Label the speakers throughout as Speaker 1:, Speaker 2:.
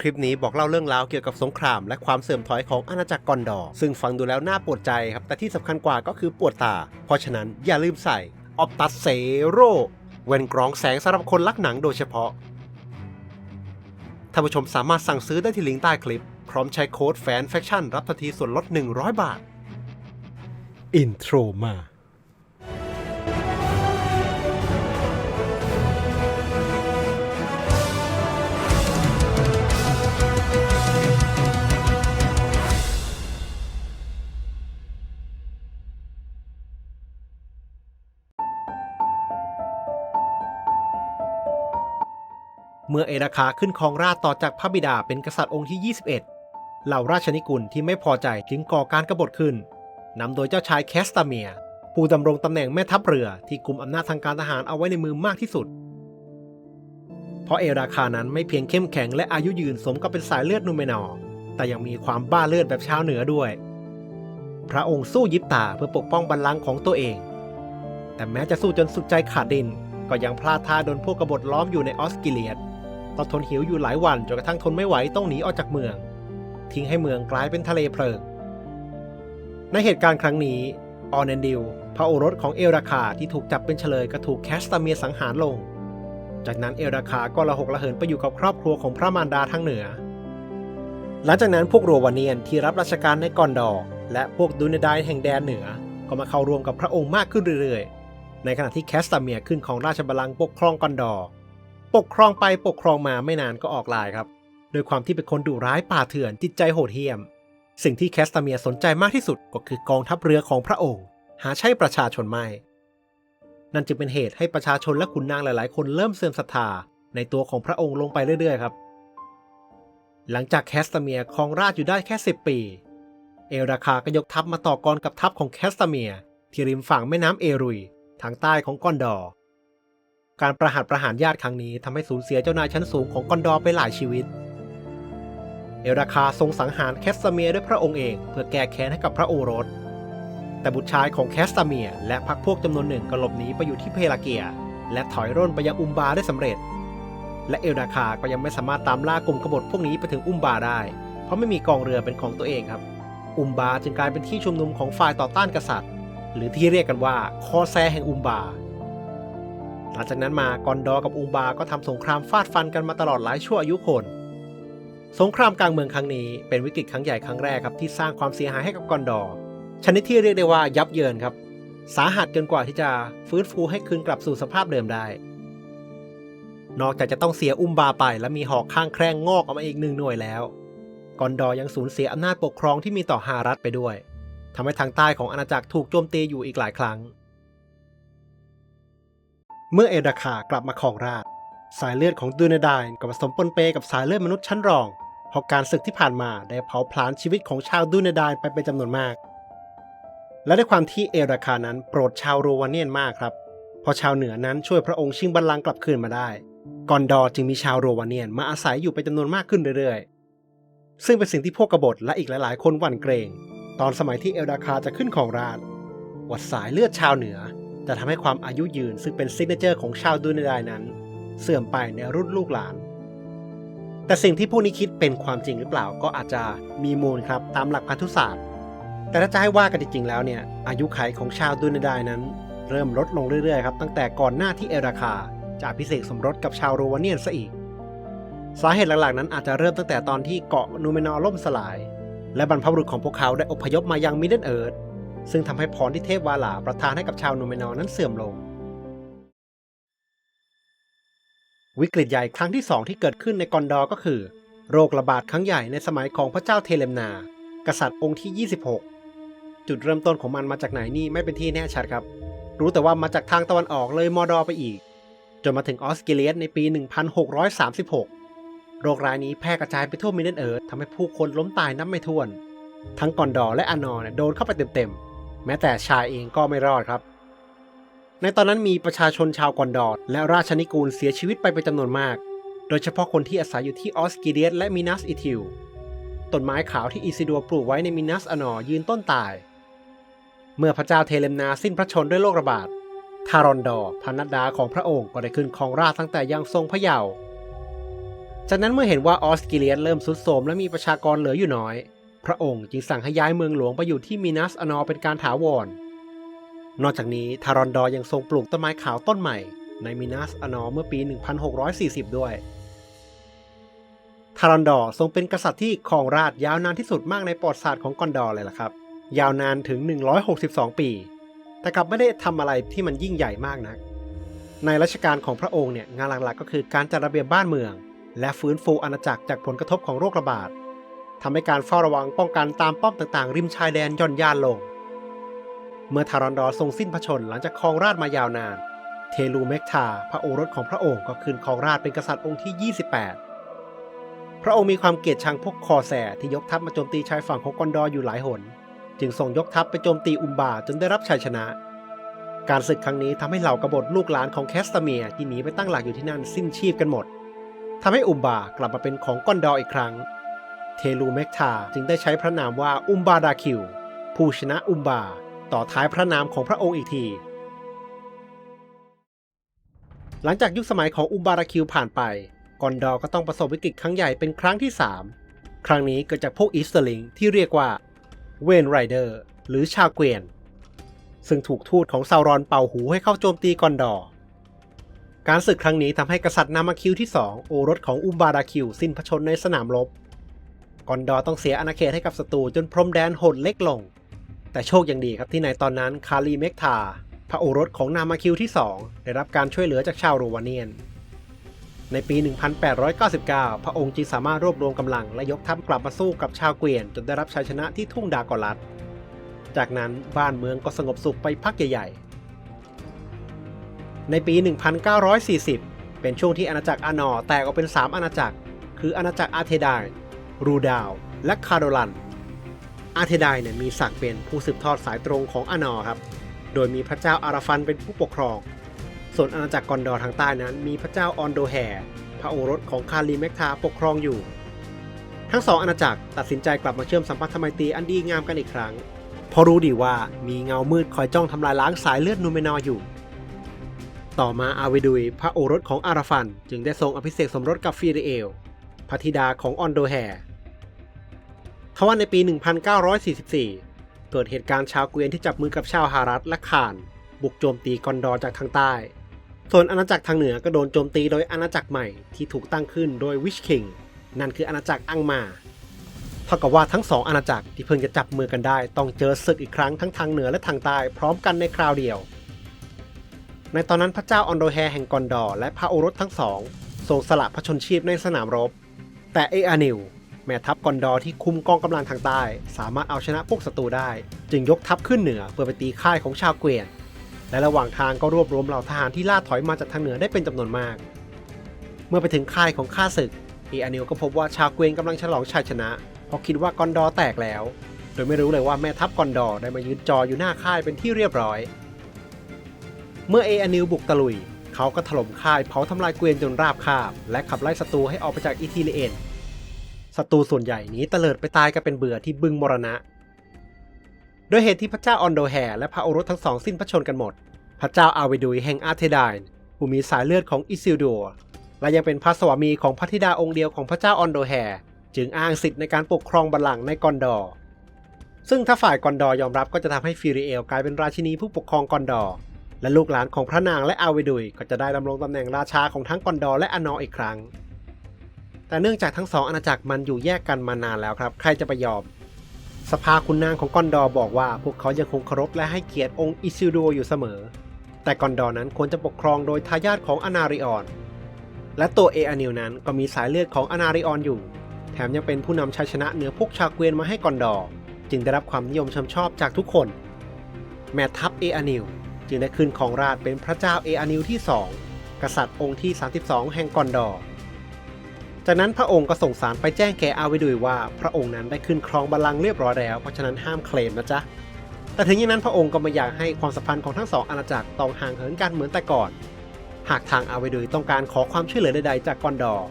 Speaker 1: คลิปนี้บอกเล่าเรื่องราวเกี่ยวกับสงคราม และความเสื่อมถอยของอาณาจักรกอนดอร์ซึ่งฟังดูแล้วน่าปวดใจครับ แต่ที่สำคัญกว่าก็คือปวดตา เพราะฉะนั้นอย่าลืมใส่ออปตัสเซโรเวนกรองแสงสำหรับคนรักหนังโดยเฉพาะท่านผู้ชมสามารถสั่งซื้อได้ที่ลิงก์ใต้คลิป พร้อมใช้โค้ดแฟนแฟคชั่นรับทันทีส่วนลด 100 บาท อินโทรมา เมื่อเอราคาขึ้นครองราชต่อจากพระบิดาเป็นกษัตริย์องค์ที่ 21 เหล่าราชนิกุลที่ไม่พอใจจึงก่อการกบฏขึ้นนำโดยเจ้าชายแคสตาเมีย ผู้ดำรงตำแหน่งแม่ทัพเรือที่กุมอำนาจทางการทหารเอาไว้ในมือมากที่สุด เพราะเอราคานั้นไม่เพียงเข้มแข็งและอายุยืนสมกับเป็นสายเลือดนูเมนอร์แต่ยังมีความบ้าเลือดแบบชาวเหนือด้วย พระองค์สู้ยิบตาเพื่อปกป้องบัลลังก์ของตัวเอง แต่แม้จะสู้จนสุดใจขาดดิน ก็ยังพลาดท่าโดนพวกกบฏล้อมอยู่ในออสกิเลียด ต้องทนหิวอยู่หลายวันจนกระทั่งทนไม่ไหวต้องหนีออกจากเมือง ทิ้งให้เมืองกลายเป็นทะเลเพลิง ในเหตุการณ์ครั้งนี้ออเนนดิลพระโอรสของเอลราคาที่ถูกจับเป็นเฉลยก็ถูกแคสตาเมียสังหารลง จากนั้นเอลราคาก็ละหกละเหินไปอยู่กับครอบครัวของพระมารดาทางเหนือ หลังจากนั้นพวกโรวาเนียนที่รับราชการในกอนดอร์และพวกดูนไดายแห่งแดนเหนือ ก็มาเข้าร่วมกับพระองค์มากขึ้นเรื่อยๆ ในขณะที่แคสตาเมียขึ้นของราชบัลลังก์ปกครองกอนดอร์ ปกครองไปปกครองมาไม่นานก็ออกลายครับ โดยความที่เป็นคนดุร้ายป่าเถื่อนจิตใจโหดเหี้ยม สิ่งที่แคสตาเมียสนใจมากที่สุดก็คือกองทัพเรือของพระองค์ หาใช่ประชาชนไม่ นั่นจึงเป็นเหตุให้ประชาชนและขุนนางหลาย ๆ คนเริ่มเสื่อมศรัทธาในตัวของพระองค์ลงไปเรื่อย ๆ ครับ หลังจากแคสตาเมียครองราชอยู่ได้แค่ 10 ปี เอราคาก็ยกทัพมาต่อกรกับทัพของแคสตาเมียที่ริมฝั่งแม่น้ำเอรุยทางใต้ของกอนดอร์ การประหัตประหารญาติครั้งนี้ทำให้สูญเสียเจ้านายชั้นสูงของกอนดอร์ไปหลายชีวิต เอราคาทรงสังหารแคสตาเมียด้วยพระองค์เองเพื่อแก้แค้นให้กับพระโอรส แต่บุตรชายของแคสตาเมียและพรรคพวกจำนวนหนึ่งก็หลบหนีไปอยู่ที่เพลาเกีย และถอยร่นไปยังอุมบาได้สำเร็จ และเอลราคาก็ยังไม่สามารถตามล่ากลุ่มกบฏพวกนี้ไปถึงอุมบาได้ เพราะไม่มีกองเรือเป็นของตัวเองครับ อุมบาจึงกลายเป็นที่ชุมนุมของฝ่ายต่อต้านกษัตริย์ หรือที่เรียกกันว่าคอแซแห่งอุมบา หลังจากนั้นมากอนดอร์กับอุมบาก็ทำสงครามฟาดฟันกันมาตลอดหลายชั่วอายุคน สงครามกลางเมืองครั้งนี้เป็นวิกฤตครั้งใหญ่ครั้งแรกครับที่สร้างความเสียหายให้กับกอนดอร์ชนิดที่เรียกได้ว่ายับเยินครับ สาหัสเกินกว่าที่จะฟื้นฟูให้คืนกลับสู่สภาพเดิมได้ นอกจากจะต้องเสียอุมบาไป และมีหอกข้างแคร่งงอกออกมาอีกหนึ่งหน่วยแล้ว กอนดอร์ยังสูญเสียอำนาจปกครองที่มีต่อฮารัฐไปด้วยทำให้ทางใต้ของอาณาจักรถูกโจมตีอยู่อีกหลายครั้ง เมื่อเอดาคากลับมาครองราชสายเลือดของดูเนดายก็ผสมปนเปกับสายเลือดมนุษย์ชั้นรองเพราะการศึกที่ผ่านมาได้เผาผลาญชีวิตของชาวดูเนดายไปเป็นจำนวนมาก และด้วยความที่เอราคานั้นโปรดชาวโรวาเนียนมากครับเพราะชาวเหนือนั้นช่วยพระองค์ชิงบัลลังก์กลับคืนมาได้กอนดอจึงมีชาวโรวาเนียนมาอาศัยอยู่เป็นจำนวนมากขึ้นเรื่อยๆ ซึ่งเป็นสิ่งที่พวกกบฏและอีกหลายๆ คนหวั่นเกรง ตอนสมัยที่เอลดาคาจะขึ้นของราชว่าสายเลือดชาวเหนือ จะทำให้ความอายุยืนซึ่งเป็นซิกเนเจอร์ของชาวดูนไดายนั้น เสื่อมไปในรุ่นลูกหลาน แต่สิ่งที่ผู้นี้คิดเป็นความจริงหรือเปล่าก็อาจจะมีมูลครับตามหลักพันธุศาสตร์ แต่ถ้าจะให้ว่ากันจริงๆแล้วเนี่ย อายุขัยของชาวดูนไดายนั้น เริ่มลดลงเรื่อยๆครับตั้งแต่ก่อนหน้าที่เอราคาจะอภิเศษสมรสกับชาวโรวาเนียนซะอีก สาเหตุหลักๆนั้นอาจจะเริ่มตั้งแต่ตอนที่เกาะนูเมนอร์ล่มสลาย และบรรพบุรุษของพวกเขาได้อพยพมายังมิดเดิลเอิร์ธ ซึ่งทำให้พรที่เทพวาลาประทานให้กับชาวนูเมนอร์นั้นเสื่อมลง วิกฤตใหญ่ครั้งที่สองที่เกิดขึ้นในกอนดอร์ก็คือ โรคระบาดครั้งใหญ่ในสมัยของพระเจ้าเทเลมนา กษัตริย์องค์ที่ 26 จุดเริ่มต้นของมันมาจากไหนนี่ไม่เป็นที่แน่ชัดครับ รู้แต่ว่ามาจากทางตะวันออกเลยมอดอร์ไปอีก จนมาถึงออสเตรเลียในปี 1636 โรคร้ายนี้แพร่กระจายไปทั่วมิดเดิลเอิร์ธทำให้ผู้คนล้มตายนับไม่ถ้วนทั้งกอนดอร์และอานอร์เนี่ยโดนเข้าไปเต็มๆ แม้แต่ชายเองก็ไม่รอดครับ ในตอนนั้นมีประชาชนชาวกอนดอร์และราชนิกูลเสียชีวิตไปเป็นจำนวนมาก โดยเฉพาะคนที่อาศัยอยู่ที่ออสกิเลียสและมินัสอิทิลต้นไม้ขาวที่อีซิดัวปลูกไว้ในมินัสอนอยืนต้นตาย เมื่อพระเจ้าเทเลมนาสิ้นพระชนม์ด้วยโรคระบาดทารอนดอร์พันนัดดาของพระองค์ก็ได้ขึ้นครองราชตั้งแต่ยังทรงพระเยาว์จากนั้นเมื่อเห็นว่าออสเตรเลียเริ่มสุดโทรมและมีประชากรเหลืออยู่น้อย พระองค์จึงสั่งให้ย้ายเมืองหลวงไปอยู่ที่มินัสอนอเป็นการถาวร นอกจากนี้ทารอนดอร์ยังทรงปลูกต้นไม้ขาวต้นใหม่ ในมินัสอนอเมื่อปี 1640 ด้วย ทารอนดอร์ทรงเป็นกษัตริย์ที่ครองราชยาวนานที่สุดมากในประวัติศาสตร์ของกอนดอร์เลยล่ะครับ ยาวนานถึง 162 ปี แต่กลับไม่ได้ทำอะไรที่มันยิ่งใหญ่มากนัก ในรัชกาลของพระองค์เนี่ยงานหลักๆ ก็คือการจัดระเบียบบ้านเมือง และฟื้นฟูอาณาจักรจากผลกระทบของโรคระบาด ทำให้การเฝ้าระวังป้องกันตามป้อมต่างๆ ริมชายแดนย่อนย่านลง เมื่อทารอนดอร์ทรงสิ้นพระชนม์หลังจากครองราชมายาวนาน เทลูเมกทาพระโอรสของพระองค์ก็คืนครองราชเป็นกษัตริย์องค์ที่ 28 พระองค์มีความเกลียดชังพวกคอแสที่ยกทัพมาโจมตีชายฝั่งของกอนดอร์อยู่หลายหน จึงส่งยกทัพไปโจมตีอุมบาจนได้รับชัยชนะ การศึกครั้งนี้ทำให้เหล่ากบฏลูกหลานของแคสตเมียที่หนีไปตั้งหลักอยู่ที่นั่นสิ้นชีพกันหมดทำให้อุมบากลับมาเป็นของกอนดอร์อีกครั้ง เทลูเมกทาจึงได้ใช้พระนามว่าอุมบาดาคิว ผู้ชนะอุมบา ต่อท้ายพระนามของพระองค์อีกที หลังจากยุคสมัยของอุมบาราคิวผ่านไป กอนดอร์ก็ต้องประสบวิกฤตครั้งใหญ่เป็นครั้งที่ 3 ครั้งนี้เกิดจากพวกอีสเตอร์ลิงที่เรียกว่าเวนไรเดอร์หรือชาเกวียนซึ่งถูกทูตของซาวรอนเป่าหูให้เข้าโจมตีกอนดอร์การศึกครั้งนี้ทำให้กษัตริย์นามาคิวที่ 2 โอรสของอุมบาราคิวสิ้นพระชนในสนามรบ กอนดอร์ต้องเสียอาณาเขตให้กับศัตรูจนพรมแดนหดเล็กลง แต่โชคยังดีครับที่ในตอนนั้นคาลีเมกทาพระโอรสของนามาคิวที่ 2 ได้รับการช่วยเหลือจากชาวโรวาเนียน ในปี 1899 พระองค์จึงสามารถรวบรวมกำลังและยกทัพกลับมาสู้กับชาวเกวียน จนได้รับชัยชนะที่ทุ่งดากอรัสจากนั้นบ้านเมืองก็สงบสุขไปพักใหญ่ ๆ ในปี 1940 เป็นช่วงที่อาณาจักรอานอแตกออกเป็น 3 อาณาจักร คืออาณาจักรอาเทดน์ รูดาว และคาโดลัน อาเทไดน์เนี่ยมีศักดิ์เป็นผู้สืบทอดสายตรงของอานอครับ โดยมีพระเจ้าอาราฟันเป็นผู้ปกครอง ส่วนอาณาจักรกอนดอร์ทางใต้นั้น มีพระเจ้าออนโดแฮพระโอรสของคาลีเมกทาปกครองอยู่ ทั้งสองอาณาจักรตัดสินใจกลับมาเชื่อมสัมพันธไมตรีอันดีงามกันอีกครั้งเพราะรู้ดีว่ามีเงามืดคอยจ้องทำลายล้างสายเลือดนูเมนอร์อยู่ ต่อมาอาวิดุยพระโอรสของอาราฟัน จึงได้ทรงอภิเษกสมรสกับฟิริเอลพระธิดาของออนโดแฮ ทว่าในปี 1944 เกิดเหตุการณ์ชาวเกวียนที่จับมือกับชาวฮารัตและข่าน บุกโจมตีกอนดอร์จากทางใต้ ส่วนอาณาจักรทางเหนือก็โดนโจมตีโดยอาณาจักรใหม่ที่ถูกตั้งขึ้นโดยวิชคิง นั่นคืออาณาจักรอังมา เท่ากับว่าทั้งสองอาณาจักรที่เพิ่งจะจับมือกันได้ ต้องเจอศึกอีกครั้งทั้งทางเหนือและทางใต้พร้อมกันในคราวเดียว ในตอนนั้นพระเจ้าออนโดแฮแห่งกอนดอร์และพระโอรสทั้งสองทรงสละพระชนชีพในสนามรบ แต่เออานิล แม่ทัพกอนดอร์ที่คุมกองกำลังทางใต้ สามารถเอาชนะพวกศัตรูได้ จึงยกทัพขึ้นเหนือเพื่อไปตีค่ายของชาวเกวียนและระหว่างทางก็รวบรวมเหล่าทหารที่ล่าถอยมาจากทางเหนือได้เป็นจำนวนมาก เมื่อไปถึงค่ายของข้าศึกเออานิลก็พบว่าชาวเกวียนกำลังฉลองชัยชนะ เพราะคิดว่ากอนดอร์แตกแล้ว โดยไม่รู้เลยว่าแม่ทัพกอนดอร์ได้มายืนจออยู่หน้าค่ายเป็นที่เรียบร้อย เมื่อเออานิลบุกตะลุย เขาก็ถล่มค่ายเผาทำลายเกวียนจนราบคาบ และขับไล่ศัตรูให้ออกไปจากอิทิเลเอน ศัตรูส่วนใหญ่หนีเตลิดไปตายกันเป็นเบื่อที่บึงมรณะ โดยเหตุที่พระเจ้าออนโดแฮและพระโอรสทั้งสองสิ้นพระชนกันหมด พระเจ้าอาเวดุยแห่งอาร์เทดน์ผู้มีสายเลือดของอิซิลดัวและยังเป็นพระสวามีของพระธิดาองค์เดียวของพระเจ้าออนโดแฮจึงอ้างสิทธิ์ในการปกครองบัลลังก์ในกอนดอร์ซึ่งถ้าฝ่ายกอนดอร์ยอมรับก็จะทำให้ฟิริเอลกลายเป็นราชินีผู้ปกครองกอนดอร์และลูกหลานของพระนางและอาเวดุยก็จะได้ดำรงตำแหน่งราชาของทั้งกอนดอร์และอนออีกครั้ง แต่เนื่องจากทั้งสองอาณาจักรมันอยู่แยกกันมานานแล้วครับ ใครจะไปยอม สภาคุณนางของกอนดอร์บอกว่า พวกเขายังคงเคารพและให้เกียรติองค์อิซิลโดอยู่เสมอ แต่กอนดอร์นั้นควรจะปกครองโดยทายาทของอนาริออน และตัวเออานิลนั้นก็มีสายเลือดของอนาริออนอยู่ แถมยังเป็นผู้นำชัยชนะเหนือพวกชาเกวียนมาให้กอนดอร์จึงได้รับความนิยมชมชอบจากทุกคน แม่ทัพเออานิลจึงได้ขึ้นของราชเป็นพระเจ้าเออานิลที่2กษัตริย์องค์ที่ 32 แห่งกอนดอร์ จากนั้นพระองค์ก็ส่งสารไปแจ้งแก่อาวิดุยว่า พระองค์นั้นได้ขึ้นครองบัลลังก์เรียบร้อยแล้ว เพราะฉะนั้นห้ามเคลมนะจ๊ะ แต่ถึงอย่างนั้นพระองค์ก็ไม่อยากให้ความสัมพันธ์ของทั้งสองอาณาจักรต้องห่างเหินกันเหมือนแต่ก่อน หากทางอาวิดุยต้องการขอความช่วยเหลือใดๆจากกอนดอร์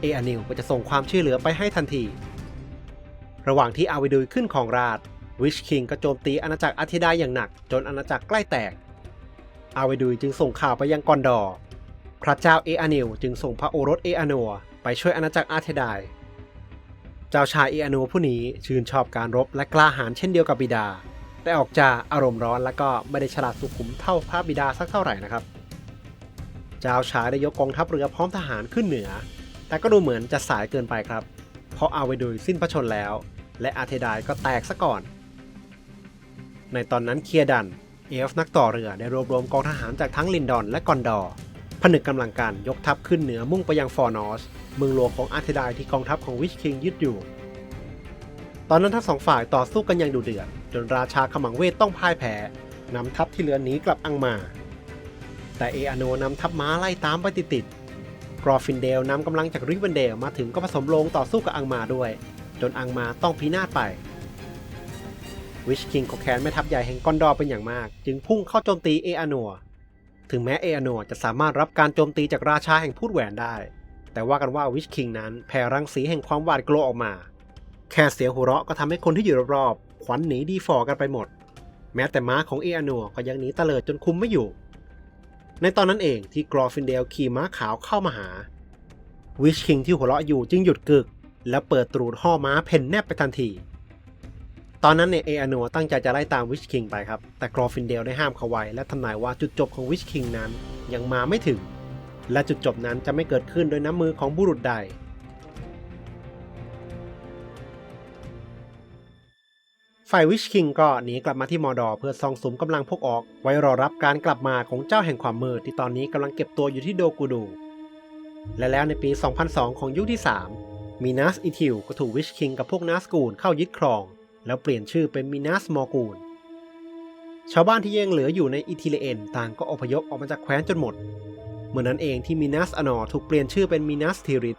Speaker 1: เออานิลก็จะส่งความช่วยเหลือไปให้ทันที ระหว่างที่อาวิดุยขึ้นของราชวิชคิงก็โจมตีอาณาจักรอาทิดาอย่างหนัก จนอาณาจักรใกล้แตก อาวิดุยจึงส่งข่าวไปยังกอนดอร์พระเจ้าเออานิลจึงส่งพระโอรสเออานัว ไปช่วยอาณาจักรอาร์เทไดาย เจ้าชายเออานูผู้นี้ชื่นชอบการรบและกล้าหาญเช่นเดียวกับบิดา แต่ออกจะอารมณ์ร้อนและก็ไม่ได้ฉลาดสุขุมเท่าพระบิดาสักเท่าไหร่นะครับ เจ้าชายได้ยกกองทัพเรือพร้อมทหารขึ้นเหนือ แต่ก็ดูเหมือนจะสายเกินไปครับ เพราะอาเวดุยสิ้นพระชนแล้ว และอาร์เทไดายก็แตกซะก่อน ในตอนนั้นเคียดันเอลฟ์นักต่อเรือได้รวบรวมกองทหารจากทั้งลินดอนและกอนดอร์ผนึกกำลังกันยกทัพขึ้นเหนือมุ่งไปยังฟอร์นอส เมืองหลวงของอาร์เทไดายที่กองทัพของวิชคิงยึดอยู่ ตอนนั้นทั้งสองฝ่ายต่อสู้กันอย่างดุเดือดจนราชาขมังเวทต้องพ่ายแพ้นำทัพที่เหลือหนีกลับอังมา แต่เออาโนนำทัพม้าไล่ตามไปติดๆกรอฟินเดลนำกำลังจากริเวนเดลมาถึงก็ผสมลงต่อสู้กับอังมาด้วย จนอังมาต้องพินาศไปวิชคิงก็แค้นแม่ทัพใหญ่แห่งกอนดอร์เป็นอย่างมาก จึงพุ่งเข้าโจมตีเออานัวถึงแม้เออานัวจะสามารถรับการโจมตีจากราชาแห่งพูดแหวนได้ แต่ว่ากันว่าวิชคิงนั้นแผ่รังสีแห่งความหวาดกลัวออกมา แค่เสียงหัวเราะก็ทำให้คนที่อยู่รอบๆขวัญหนีดีฟอกันไปหมด แม้แต่ม้าของเออานัวก็ยังหนีเตลิดจนคุมไม่อยู่ ในตอนนั้นเองที่กรอฟินเดลขี่ม้าขาวเข้ามาหา วิชคิงที่หัวเราะอยู่จึงหยุดกึก และเปิดตรูดห่อม้าเพ่นแนบไปทันทีตอนนั้นเนี่ยเออานัวตั้งใจจะไล่ตามวิชคิงไปครับ แต่กรอฟินเดลได้ห้ามเขาไว้และทำนายว่าจุดจบของวิชคิงนั้นยังมาไม่ถึง และจุดจบนั้นจะไม่เกิดขึ้นโดยน้ำมือของบุรุษใด ฝ่ายวิชคิงก็หนีกลับมาที่มอดอเพื่อซองสุมกำลังพวกออก ไว้รอรับการกลับมาของเจ้าแห่งความมืดที่ตอนนี้กำลังเก็บตัวอยู่ที่โดกูดู และแล้วในปี 2002 ของยุคที่ 3 มีนัสอิทิลก็ถูกวิชคิงกับพวกนัสกูลเข้ายึดครอง แล้วเปลี่ยนชื่อเป็นมินัสมอร์กูลชาวบ้านที่ยังเหลืออยู่ในอิทิเลเอนต่างก็อพยพออกมาจากแคว้นจนหมด มื่อนั้นเองที่มินัสอนอถูกเปลี่ยนชื่อเป็นมินัสทิริส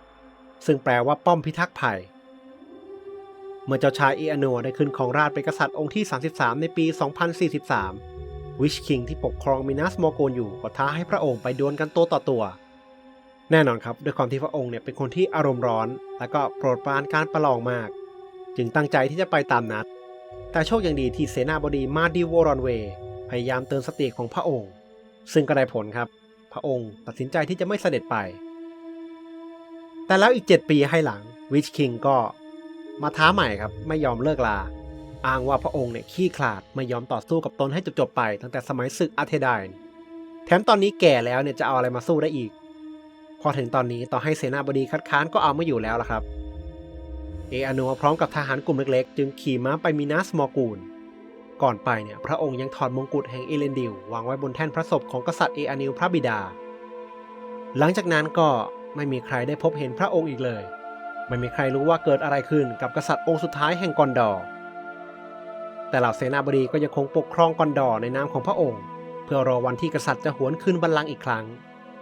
Speaker 1: ซึ่งแปลว่าป้อมพิทักษ์ภัย เมื่อเจ้าชายเออานัวได้ขึ้นของราชเป็นกษัตริย์องค์ที่ 33 ในปี 2043 วิชคิงที่ปกครองมินัสโมโกนอยู่ก็ท้าให้พระองค์ไปดวลกันตัวต่อตัว แน่นอนครับด้วยความที่พระองค์เนี่ยเป็นคนที่อารมณ์ร้อน และก็โปรดปรานการประลองมาก จึงตั้งใจที่จะไปตามนัด แต่โชคยังดีที่เสนาบดีมาดิวอรอนเวย์พยายามเตือนสติของพระองค์ ซึ่งก็ได้ผลครับ พระองค์ตัดสินใจที่จะไม่เสด็จไป แต่แล้วอีก 7 ปีให้หลังวิชคิงก็มาท้าใหม่ครับไม่ยอมเลิกลา อ้างว่าพระองค์เนี่ยขี้ขลาดไม่ยอมต่อสู้กับตนให้จบๆไป ตั้งแต่สมัยศึกอาร์เทดน์แถมตอนนี้แก่แล้วเนี่ยจะเอาอะไรมาสู้ได้อีก พอถึงตอนนี้ต่อให้เสนาบดีคัดค้านก็เอาไม่อยู่แล้วล่ะครับ เออานัวพร้อมกับทหารกลุ่มเล็กๆ จึงขี่ม้าไปมินัสมอกูล ก่อนไปเนี่ยพระองค์ยังถอดมงกุฎแห่งเอเลนดิลวางไว้บนแท่นพระศพของกษัตริย์เออานิลพระบิดา หลังจากนั้นก็ไม่มีใครได้พบเห็นพระองค์อีกเลย ไม่มีใครรู้ว่าเกิดอะไรขึ้นกับกษัตริย์องค์สุดท้ายแห่งกอนดอร์แต่เหล่าเสนาบดีก็ยังคงปกครองกอนดอร์ในนามของพระองค์ เพื่อรอวันที่กษัตริย์จะหวนคืนบัลลังก์อีกครั้ง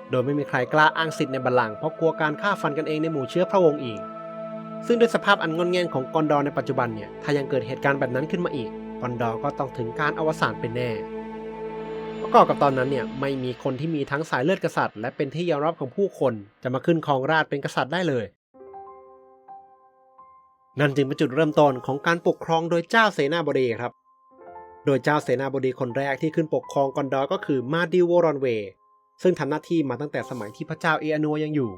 Speaker 1: โดยไม่มีใครกล้าอ้างสิทธิ์ในบัลลังก์เพราะกลัวการฆ่าฟันกันเองในหมู่เชื้อพระวงศ์อีก ซึ่งด้วยสภาพอันงอนแงนของกอนดอร์ในปัจจุบันเนี่ยถ้ายังเกิดเหตุการณ์แบบนั้นขึ้นมาอีก อนดอร์ก็ต้องถึงการอวสานเป็นแน่ ประกอบกับตอนนั้นเนี่ยไม่มีคนที่มีทั้งสายเลือดกษัตริย์และเป็นที่ยอมรับของผู้คนจะมาขึ้นครองราชเป็นกษัตริย์ได้เลย นั่นจึงเป็นจุดเริ่มต้นของการปกครองโดยเจ้าเสนาบดีครับ โดยเจ้าเสนาบดีคนแรกที่ขึ้นปกครองกอนดอร์ก็คือมาดิวโวรอนเวย์ซึ่งทำหน้าที่มาตั้งแต่สมัยที่พระเจ้าเออานัวยังอยู่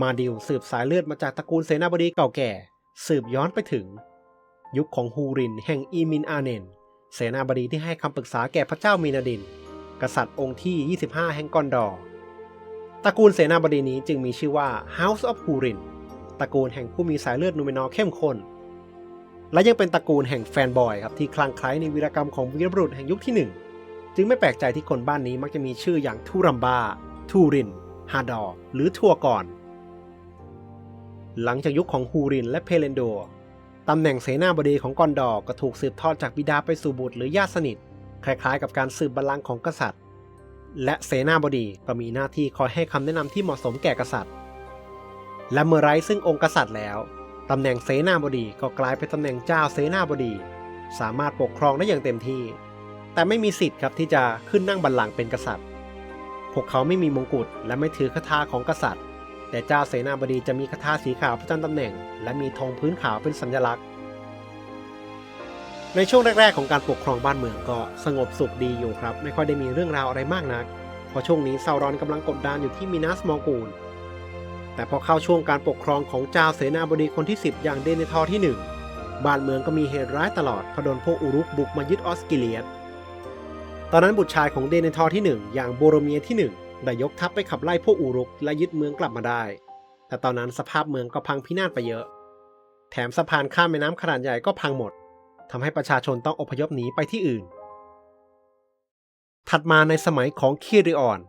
Speaker 1: มาดิวสืบสายเลือดมาจากตระกูลเสนาบดีเก่าแก่ สืบย้อนไปถึง ยุคของฮูรินแห่งอีมินอาเนน เสนาบดีที่ให้คำปรึกษาแก่พระเจ้ามีนาดิน กษัตริย์องค์ที่ 25 แห่งกอนดอร์ตระกูลเสนาบดีนี้จึงมีชื่อว่า House of Hurin ตระกูลแห่งผู้มีสายเลือดนูเมนอร์เข้มข้น และยังเป็นตระกูลแห่งแฟนบอยครับที่คลั่งไคล้ในวีรกรรมของวีรบุรุษแห่งยุคที่หนึ่งจึงไม่แปลกใจที่คนบ้านนี้มักจะมีชื่ออย่างทูรัมบา ทูริน ฮาดอร์หรือทัวก่อน หลังจากยุคของฮูรินและเพเลนโด ตำแหน่งเสนาบดีของกอนดอร์ก็ถูกสืบทอดจากบิดาไปสู่บุตรหรือญาติสนิท คล้ายๆ กับการสืบบัลลังก์ของกษัตริย์ และเสนาบดีก็มีหน้าที่คอยให้คำแนะนำที่เหมาะสมแก่กษัตริย์ และเมื่อไร้ซึ่งองค์กษัตริย์แล้วตำแหน่งเสนาบดีก็กลายเป็นตำแหน่งเจ้าเสนาบดี สามารถปกครองได้อย่างเต็มที่ แต่ไม่มีสิทธิ์ครับที่จะขึ้นนั่งบัลลังก์เป็นกษัตริย์ พวกเขาไม่มีมงกุฎและไม่ถือคาถาของกษัตริย์ แต่เจ้าเสนาบดีจะมีคาถาสีขาวประจำตำแหน่ง และมีธงพื้นขาวเป็นสัญลักษณ์ ในช่วงแรก ๆ ของการปกครองบ้านเมืองก็สงบสุขดีอยู่ครับ ไม่ค่อยได้มีเรื่องราวอะไรมากนัก เพราะช่วงนี้ซารอนกำลังกดดันอยู่ที่มินัสมอร์กูล แต่พอเข้าช่วงการปกครองของเจ้าเสนาบดีคนที่ 10 อย่างเดนทอร์ที่ 1 บ้านเมืองก็มีเหตุร้ายตลอดพอโดนพวกอุรุกบุกมายึดออสกิเลียสตอนนั้นบุตรชายของเดนทอร์ที่ 1 อย่างโบโรเมียที่ 1 ได้ยกทัพไปขับไล่พวกอุรุกและยึดเมืองกลับมาได้ แต่ตอนนั้นสภาพเมืองก็พังพินาศไปเยอะ แถมสะพานข้ามแม่น้ำขนาดใหญ่ก็พังหมดทำให้ประชาชนต้องอพยพหนีไปที่อื่น ถัดมาในสมัยของคิริออน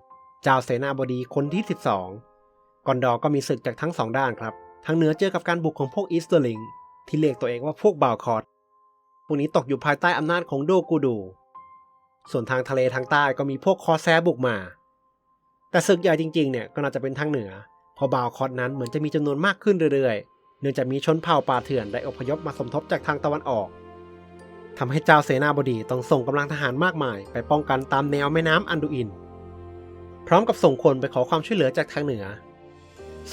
Speaker 1: เจ้าเสนาบดีคนที่ 12 กอนดอร์ก็มีศึกจากทั้งสองด้านครับ ทั้งเหนือเจอกับการบุกของพวกอิสเตอร์ลิง ที่เรียกตัวเองว่าพวกบาวคอร์ดพวกนี้ตกอยู่ภายใต้อำนาจของโดกูดู ส่วนทางทะเลทางใต้ก็มีพวกคอแซบุกมา แต่ศึกใหญ่จริงๆเนี่ยก็น่าจะเป็นทางเหนือพราะบาวคอร์ดนั้นเหมือนจะมีจำนวนมากขึ้นเรื่อยๆ เนื่องจากมีชนเผ่าป่าเถื่อนได้อพยพมาสมทบจากทางตะวันออกทำให้เจ้าเสนาบดีต้องส่งกำลังทหารมากมาย ไปป้องกันตามแนวแม่น้ำอันดูอิน พร้อมกับส่งคนไปขอความช่วยเหลือจากทางเหนือ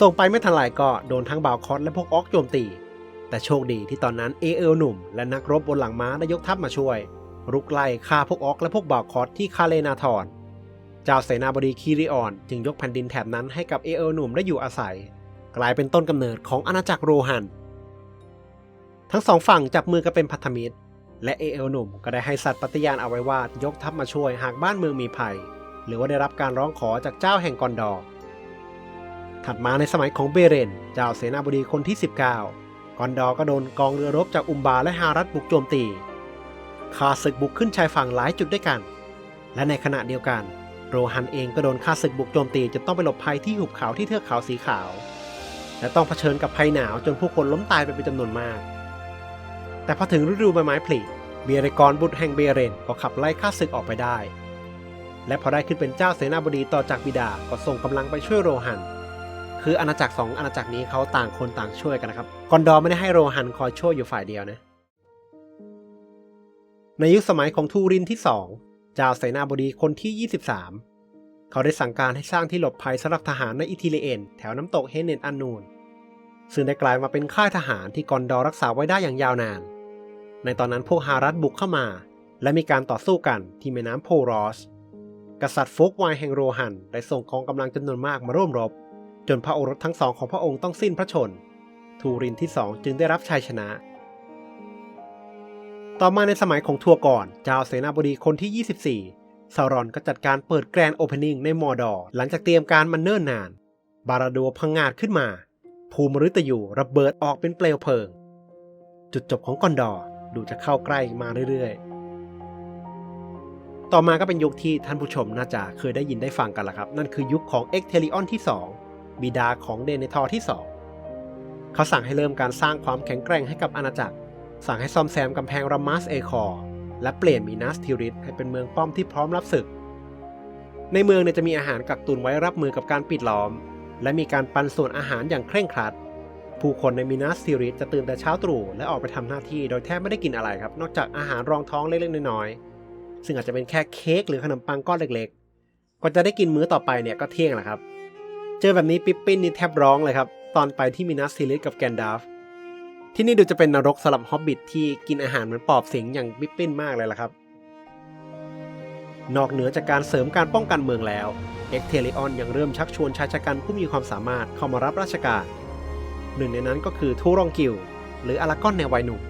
Speaker 1: ส่งไปไม่ทันไรก็โดนทั้งบาวคอสและพวกออกโจมตี แต่โชคดีที่ตอนนั้นเอเอลหนุ่ม และนักรบบนหลังม้าได้ยกทัพมาช่วย รุกไล่ฆ่าพวกออกและพวกบาวคอสที่คาเลนาทอน เจ้าเสนาบดีคีริออนจึงยกแผ่นดินแถบนั้นให้กับเอเอลหนุ่มได้อยู่อาศัย กลายเป็นต้นกำเนิดของอาณาจักรโรฮัน ทั้งสองฝั่งจับมือกันเป็นพันธมิตร และเอเอลหนุ่มก็ได้ให้สัตว์ปฏิญาณเอาไว้ว่ายกทัพมาช่วยหากบ้านเมืองมีภัย หรือว่าได้รับการร้องขอจากเจ้าแห่งกอนดอร์ถัดมาในสมัยของเบเรน เจ้าเสนาบดีคนที่ 19 กอนดอร์ก็โดนกองเรือรบจากอุมบาและฮารัตบุกโจมตีคาศึกบุกขึ้นชายฝั่งหลายจุดด้วยกัน และในขณะเดียวกัน โรฮันเองก็โดนคาศึกบุกโจมตีจนต้องไปหลบภัยที่หุบเขาที่เทือกเขาสีขาว และต้องเผชิญกับภัยหนาวจนผู้คนล้มตายไปเป็นจำนวนมาก แต่พอถึงฤดูใบไม้ผลิเบียริกรบุตรแห่งเบเรนก็ขับไล่ข้าศึกออกไปได้ และพอได้ขึ้นเป็นเจ้าเสนาบดีต่อจากบิดาก็ส่งกำลังไปช่วยโรฮัน คืออาณาจักรสองอาณาจักรนี้เขาต่างคนต่างช่วยกันนะครับกอนดอร์ไม่ได้ให้โรฮันคอยช่วยอยู่ฝ่ายเดียวนะ ในยุคสมัยของทูรินที่สอง เจ้าเสนาบดีคนที่ 23 เขาได้สั่งการให้สร้างที่หลบภัยสำหรับทหารในอิทิเลเอนแถวน้ำตกเฮเนนอันนูน ซึ่งได้กลายมาเป็นค่ายทหารที่กอนดอร์รักษาไว้ได้อย่างยาวนาน ในตอนนั้นพวกฮารัตบุกเข้ามา และมีการต่อสู้กันที่แม่น้ำโพรอส กษัตริย์โฟกไวแห่งโรฮันได้ส่งกองกำลังจำนวนมากมาร่วมรบ จนพระโอรสทั้งสองของพระองค์ต้องสิ้นพระชน ทูรินที่สองจึงได้รับชัยชนะ ต่อมาในสมัยของทัวก่อน เจ้าเสนาบดีคนที่ 24ซารอนก็จัดการเปิดแกรนด์โอเพนนิ่งในมอร์ดอร์หลังจากเตรียมการมันเนิ่นนาน บาราดัวพังงาดขึ้นมา ภูมิฤตยูระเบิดออกเป็นเปลวเพลิง จุดจบของกอนดอร์ดูจะเข้าใกล้มาเรื่อยๆ ต่อมาก็เป็นยุคที่ท่านผู้ชมน่าจะเคยได้ยินได้ฟังกันละครับ นั่นคือยุคของเอ็กเทลิออนที่ 2 บิดาของเดเนทอร์ที่ 2 เขาสั่งให้เริ่มการสร้างความแข็งแกร่งให้กับอาณาจักร สั่งให้ซ่อมแซมกำแพงรามัสเอคอร์และเปลี่ยนมีนัสทิริสให้เป็นเมืองป้อมที่พร้อมรับศึก ในเมืองเนี่ยจะมีอาหารกักตุนไว้รับมือกับการปิดล้อม และมีการปันส่วนอาหารอย่างเคร่งครัด ผู้คนในมินัสทิริสจะตื่นแต่เช้าตรู่และออกไปทำหน้าที่โดยแทบไม่ได้กินอะไรครับ นอกจากอาหารรองท้องเล็กๆน้อยๆซึ่งอาจจะเป็นแค่เค้กหรือขนมปังก้อนเล็กๆก็จะได้กินมื้อต่อไปเนี่ยก็เที่ยงแหละครับ เจอแบบนี้ปิ๊ปปิ้นนี่แทบร้องเลยครับตอนไปที่มินัสทิริสกับแกนดาฟ ที่นี่ดูจะเป็นนรกสำหรับฮอบบิทที่กินอาหารเหมือนปอบสิงอย่างปิ๊ปปิ้นมากเลยล่ะครับ นอกเหนือจากการเสริมการป้องกันเมืองแล้วเอ็กเทลิออนยังเริ่มชักชวนชายชะกันผู้มีความสามารถเข้ามารับราชการ หนึ่งในนั้นก็คือทูรองกิลหรืออารากอนในวัยหนุ่ม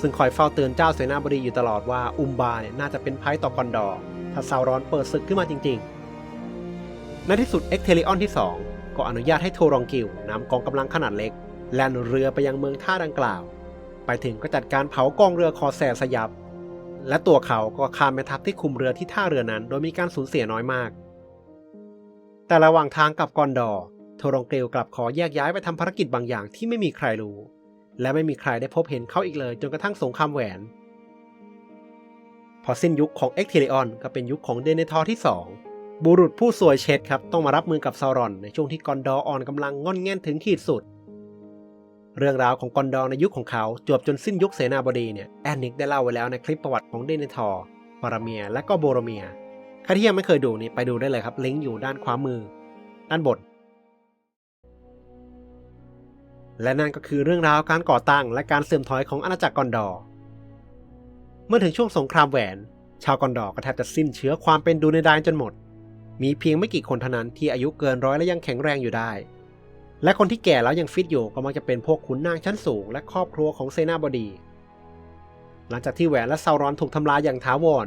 Speaker 1: ซึ่งคอยเฝ้าเตือนเจ้าเสนาบดีอยู่ตลอดว่าอุมบาเนี่ยน่าจะเป็นภัยต่อกอนดอร์ถ้าซาวรอนเปิดศึกขึ้นมาจริงๆ ในที่สุดเอ็กเทลิออนที่ 2 ก็อนุญาตให้โทรองกิลนำกองกำลังขนาดเล็ก แล่นเรือไปยังเมืองท่าดังกล่าว ไปถึงก็จัดการเผากองเรือคอแซสยับ และตัวเขาก็ข้ามแม่ทัพที่คุมเรือที่ท่าเรือนั้น โดยมีการสูญเสียน้อยมาก แต่ระหว่างทางกับกอนดอร์โทรงเกลกลับขอแยกย้ายไปทำภารกิจบางอย่างที่ไม่มีใครรู้ และไม่มีใครได้พบเห็นเขาอีกเลยจนกระทั่งสงครามแหวน พอสิ้นยุคของเอ็กเทเลออนก็เป็นยุคของเดเนทอร์ที่ 2 บุรุษผู้สวยเช็ดครับต้องมารับมือกับซารอนในช่วงที่กอนดอร์อ่อนกำลังง่อนแง่นถึงขีดสุด เรื่องราวของกอนดอร์ในยุคของเขาจวบจนสิ้นยุคเสนาบดีเนี่ยแอนนิกได้เล่าไว้แล้วในคลิปประวัติของเดเนทอร์ปารเมีย และก็โบโรเมียใครที่ยังไม่เคยดูนี่ไปดูได้เลยครับลิงก์อยู่ด้านขวามือ ด้านบน และนั่นก็คือเรื่องราวการก่อตั้งและการเสื่อมถอยของอาณาจักรกอนดอร์เมื่อถึงช่วงสงครามแหวน ชาวกอนดอร์ก็แทบจะสิ้นเชื้อความเป็นดูในดานจนหมด มีเพียงไม่กี่คนเท่านั้นที่อายุเกินร้อยและยังแข็งแรงอยู่ได้ และคนที่แก่แล้วยังฟิตอยู่ก็มักจะเป็นพวกขุนนางชั้นสูง และครอบครัวของเซนาบดี หลังจากที่แหวนและซารอนถูกทำลายอย่างถาวร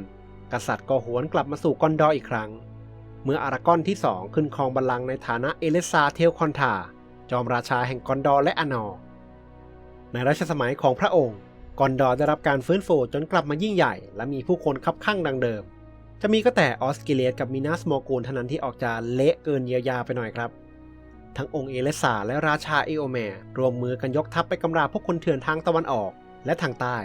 Speaker 1: กษัตริย์ก็หวนกลับมาสู่กอนดอร์อีกครั้ง เมื่ออารากอนที่สองขึ้นครองบัลลังก์ในฐานะเอเลซาเทลคอนทาจอมราชาแห่งกอนดอร์และอนอในรัชสมัยของพระองค์ กอนดอร์ได้รับการฟื้นฟูจนกลับมายิ่งใหญ่ และมีผู้คนคับข้างดังเดิม จะมีก็แต่ออสเกเลียกับมินาสโมกูลเท่านั้นที่ออกจะเละเกินเยียวยาไปหน่อยครับ ทั้งองค์เอเลสาและราชาเอโอแมร์รวมมือกันยกทัพไปกำราบพวกคนเถื่อนทางตะวันออกและทางใต้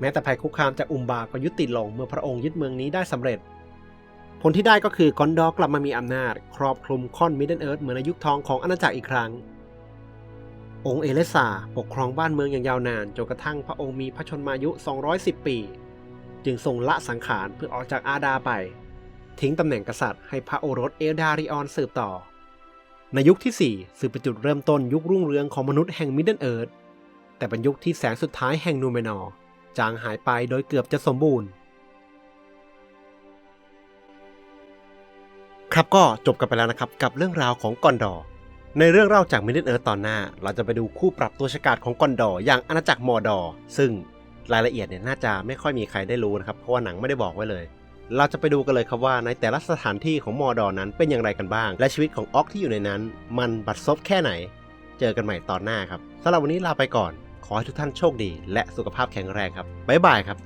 Speaker 1: แม้แต่ภัยคุกคามจากอุมบาก็ยุติลงเมื่อพระองค์ยึดเมืองนี้ได้สำเร็จ ผลที่ได้ก็คือกอนดอร์กลับมามีอำนาจ ครอบคลุมค่อนมิดเดิลเอิร์ธเหมือนในยุคทองของอาณาจักรอีกครั้ง องค์เอเลสาปกครองบ้านเมืองอย่างยาวนานจนกระทั่งพระองค์มีพระชนมายุ 210 ปี จึงทรงละสังขารเพื่อออกจากอาดาไป ทิ้งตำแหน่งกษัตริย์ให้พระโอรสเอลดาริออนสืบต่อ ในยุคที่4สืบเป็นจุดเริ่มต้นยุครุ่งเรืองของมนุษย์แห่งมิดเดิลเอิร์ธแต่เป็นยุคที่แสงสุดท้ายแห่งนูเมนอร์จางหายไปโดยเกือบจะสมบูรณ์ ครับก็จบกันไปแล้วนะครับกับเรื่องราวของกอนดอร์ในเรื่องเล่าจากมิดเดิลเอิร์ธตอนหน้า เราจะไปดูคู่ปรับตัวฉกาจของกอนดอร์อย่างอาณาจักรมอดอซึ่งรายละเอียดเนี่ยน่าจะไม่ค่อยมีใครได้รู้นะครับเพราะว่าหนังไม่ได้บอกไว้เลย เราจะไปดูกันเลยครับว่าในแต่ละสถานที่ของมอร์ดอนั้นเป็นอย่างไรกันบ้าง และชีวิตของออกที่อยู่ในนั้น มันบัดซบแค่ไหน เจอกันใหม่ตอนหน้าครับสำหรับวันนี้ลาไปก่อน ขอให้ทุกท่านโชคดี และสุขภาพแข็งแรงครับบ๊ายบายครับ